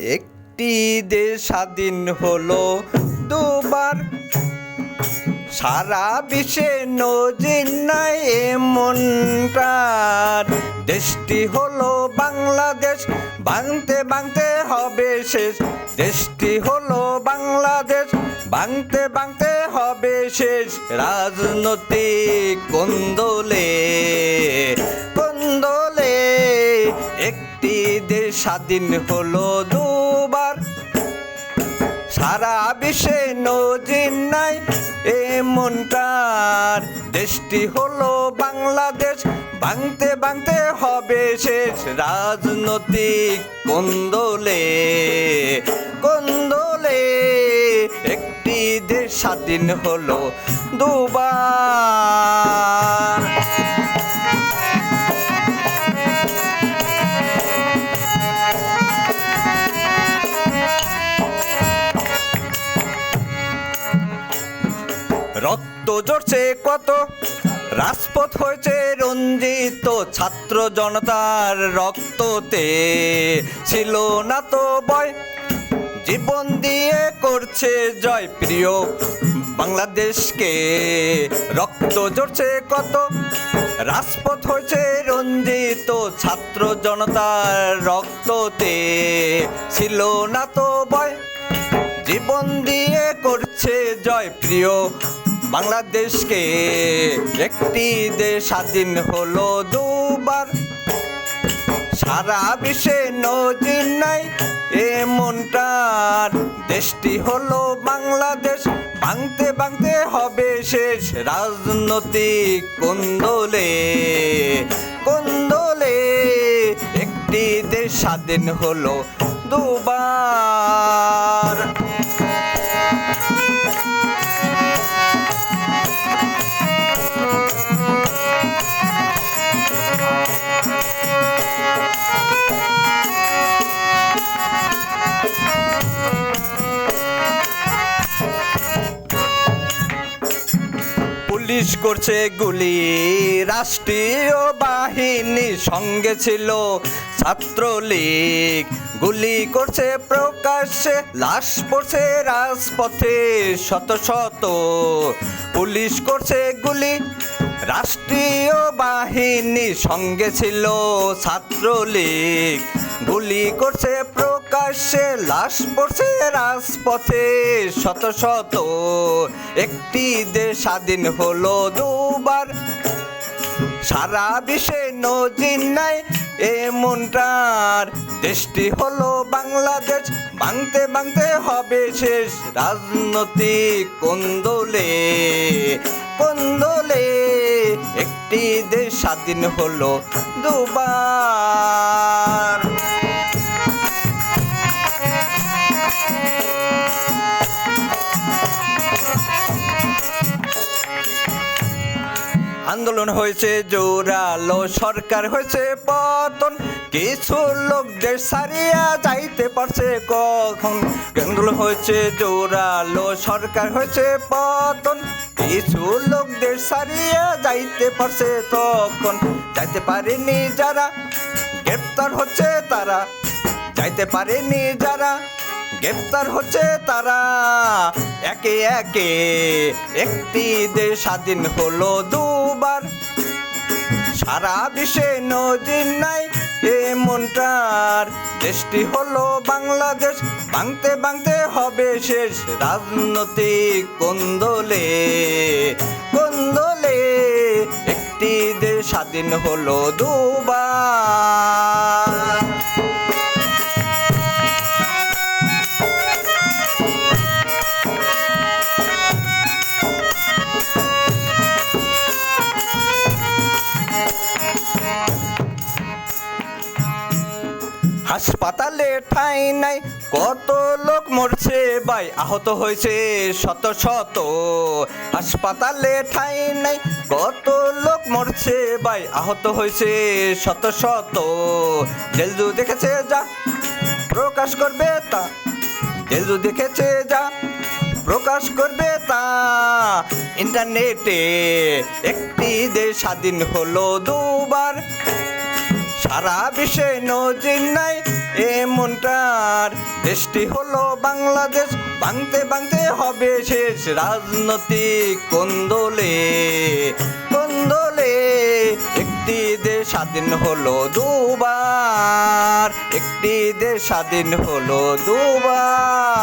একটি দেশ স্বাধীন হলো দুবার। সারা বিশ্বে নজির নাই এমনটার। দেশটি হলো বাংলাদেশ, ভাঙতে ভাঙতে হবে শেষ। দেশটি হলো বাংলাদেশ, ভাঙতে ভাঙতে হবে শেষ। রাজনৈতিক কোন্দলে কোন্দলে একটি দেশ স্বাধীন হলো দুবার। সারা বিশ্বে নজির নাই এমনটার দেশটি হলো বাংলাদেশ, ভাঙতে ভাঙতে হবে শেষ রাজনৈতিক কোন্দলে। কোন্দলে একটি দেশ স্বাধীন হলো দুবার। জড়ছে কত? রাজপথ হয়েছে রঞ্জিত, ছাত্র জনতার রক্ততে। ছিল না তো বয় জীবন দিয়ে করছে জয় প্রিয় বাংলাদেশকে। রক্ত জড়ছে কত? রাজপথ হয়েছে রঞ্জিত, ছাত্র জনতার রক্ততে। ছিল না তো বয় জীবন দিয়ে করছে জয় প্রিয় বাংলাদেশকে একটি দেশ স্বাধীন হলো দুবার। সারা বিশ্বে নজির নাই এমনটার। দেশটি হলো বাংলাদেশ, ভাঙতে ভাঙতে হবে শেষ রাজনৈতিক কোন্দলে। কোন্দলে একটি দেশ স্বাধীন হলো দুবার। পুলিশ করছে গুলি। রাষ্ট্রীয় বাহিনী সঙ্গে ছিল ছাত্রলীগ। গুলি করছে প্রকাশ্যে, লাশ পড়ছে রাজপথে শত শত। পুলিশ করছে গুলি রাষ্ট্রীয় বাহিনী সঙ্গে ছিল ছাত্রলীগ। গুলি করছে প্রকাশ্যে, লাশ পড়ছে রাজপথে শত শত। একটি দেশ স্বাধীন হলো দুবার। সারা বিশ্বে নজির নাই এমনটার দেশটি হলো বাংলাদেশ, ভাঙতে ভাঙতে হবে শেষ রাজনৈতিক কোন্দলে। কোন্দলে একটি দেশ স্বাধীন হলো দুবার। আন্দোলন হয়েছে, জোরালো সরকার হয়েছে, পতন। কিছু লোকদের সারিয়া যাইতে পারছে কখন? আন্দোলন হয়েছে, জোরালো সরকার হয়েছে, পতন। কিছু লোকদের সারিয়া যাইতে পারছে তখন। যাইতে পারেনি যারা, গ্রেপ্তার হচ্ছে তারা। যাইতে পারেনি যারা গ্রেপ্তার হচ্ছে তারা। একে একে একটি দেশ স্বাধীন হলো দুবার। সারা বিশ্বে নজির নাই এমনটার দেশটি হলো বাংলাদেশ, ভাঙতে ভাঙতে হবে শেষ রাজনৈতিক কোন্দলে। কোন্দলে একটি দেশ স্বাধীন হলো দুবার। হাসপাতালে ঠাই নাই। কত লোক মরছে ভাই, আহত হয়েছে শত শত। হাসপাতালে ঠাই নাই, কত লোক মরছে ভাই, আহত হয়েছে শত শত। জেলজু দেখেছে যা, প্রকাশ করবে তা। জেলজু দেখেছে যা, প্রকাশ করবে তা। ইন্টারনেটে একটি দেশ স্বাধীন হলো দুবার। সারা বিশ্বে নজির নাই এমন মনটার। দেশটি হলো বাংলাদেশ, ভাঙতে ভাঙতে হবে শেষ রাজনৈতিক কোন্দলে। কোন্দলে, একটি দেশ স্বাধীন হলো দুবার, একটি দেশ স্বাধীন হলো দুবার।